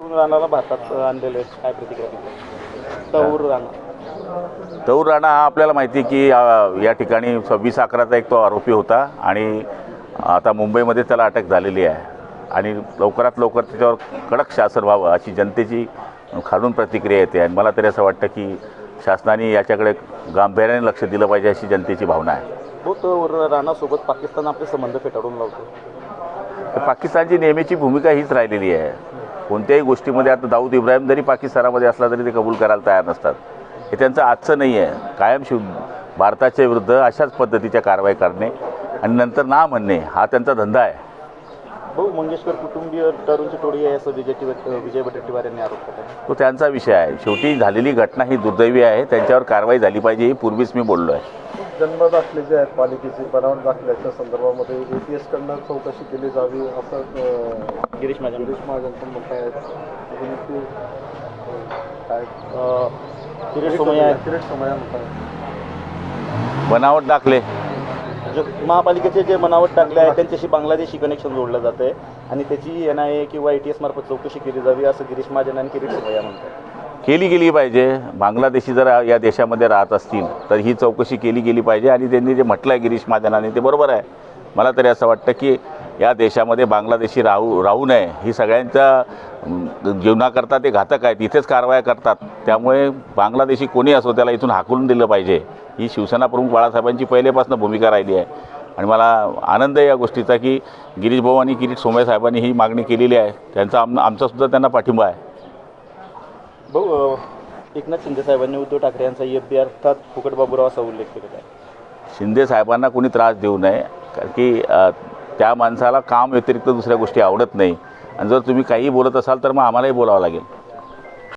राणाला भारतात आणलेलं काय प्रतिक्रिया? तौर राणा तौर राणा हा आपल्याला माहिती आहे की या ठिकाणी सव्वीस अकराचा एक तो आरोपी होता आणि आता मुंबईमध्ये त्याला अटक झालेली आहे. आणि लवकरात लवकर त्याच्यावर कडक शासन व्हावं अशी जनतेची खालून प्रतिक्रिया येते. आणि मला तरी असं वाटतं की शासनाने याच्याकडे गांभीर्याने लक्ष दिलं पाहिजे अशी जनतेची भावना आहे. तौर राणासोबत पाकिस्तान आपले संबंध फेटाळून लावतो. पाकिस्तानची नेहमीची भूमिका हीच राहिलेली आहे. कोणत्याही गोष्टीमध्ये आता दाऊद इब्राहिम जरी पाकिस्तानामध्ये असला तरी ते कबूल करायला तयार नसतात. हे त्यांचं आजचं नाही आहे. कायम शिव भारताच्या विरुद्ध अशाच पद्धतीच्या कारवाई करणे आणि नंतर ना म्हणणे हा त्यांचा धंदा आहे. भाऊ मंगेशकर कुटुंबीय तरुणची टोळी आहे असं विजय विजय वडेट्टीवार यांनी आरोप केला. तो त्यांचा विषय आहे. शेवटी झालेली घटना ही दुर्दैवी आहे. त्यांच्यावर कारवाई झाली पाहिजे ही पूर्वीच मी बोललो आहे. जन्म दाखले जे आहेत पालिकेचे बनावट दाखल्याच्या संदर्भामध्ये ए पी एसकडनं चौकशी केली जावी असं गिरीश महाजन. गिरीश महाजन पण म्हणत आहेत किरीट आहेत. किरीट आहेत बनावट दाखले. जे महापालिकेचे जे बनावट टाकले आहे त्यांच्याशी बांगलादेशी कनेक्शन जोडलं जातं आहे आणि त्याची एन आय ए किंवा ए टी एस मार्फत चौकशी केली जावी असं गिरीश महाजन आणि किरीट सोमय्या म्हणतात केली गेली पाहिजे. बांगलादेशी जर या देशामध्ये राहत असतील तर ही चौकशी केली गेली पाहिजे आणि त्यांनी जे म्हटलं आहे गिरीश महाजनाने ते बरोबर आहे. मला तरी असं वाटतं की या देशामध्ये बांगलादेशी राहू राहू नये. ही सगळ्यांच्या जीवनाकरता ते घातक आहेत इथेच कारवाया करतात. त्यामुळे बांगलादेशी कोणी असो त्याला इथून हाकलून दिलं पाहिजे. ही शिवसेना प्रमुख बाळासाहेबांची पहिलेपासून भूमिका राहिली आहे. आणि मला आनंद आहे या गोष्टीचा की गिरीश भाऊ आणि किरीट सोमय साहेबांनी ही मागणी केलेली आहे. त्यांचा आम आमचासुद्धा त्यांना पाठिंबा आहे. भाऊ एकनाथ शिंदे साहेबांनी उद्धव ठाकरे यांचा एफ बी अर्थात फुकट बाबूराव असा उल्लेख केलेला आहे. शिंदे साहेबांना कोणी त्रास देऊ नये कारण की त्या माणसाला काम व्यतिरिक्त दुसऱ्या गोष्टी आवडत नाही. आणि जर तुम्ही काहीही बोलत असाल तर मग आम्हालाही बोलावं लागेल.